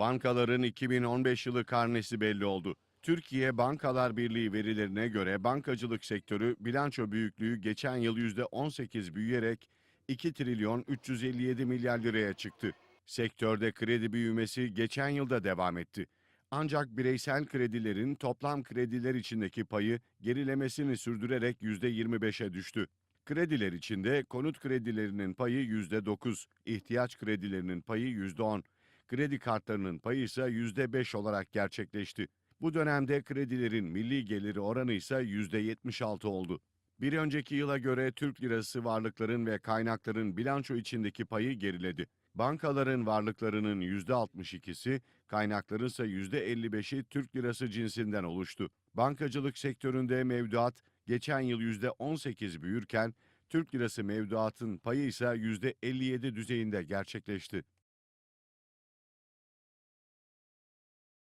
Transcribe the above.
Bankaların 2015 yılı karnesi belli oldu. Türkiye Bankalar Birliği verilerine göre bankacılık sektörü bilanço büyüklüğü geçen yıl %18 büyüyerek 2 trilyon 357 milyar liraya çıktı. Sektörde kredi büyümesi geçen yılda devam etti. Ancak bireysel kredilerin toplam krediler içindeki payı gerilemesini sürdürerek %25'e düştü. Krediler içinde konut kredilerinin payı %9, ihtiyaç kredilerinin payı %10, kredi kartlarının payı ise %5 olarak gerçekleşti. Bu dönemde kredilerin milli geliri oranı ise %76 oldu. Bir önceki yıla göre Türk lirası varlıkların ve kaynakların bilanço içindeki payı geriledi. Bankaların varlıklarının %62'si, kaynakların ise %55'i Türk lirası cinsinden oluştu. Bankacılık sektöründe mevduat geçen yıl %18 büyürken, Türk lirası mevduatın payı ise %57 düzeyinde gerçekleşti.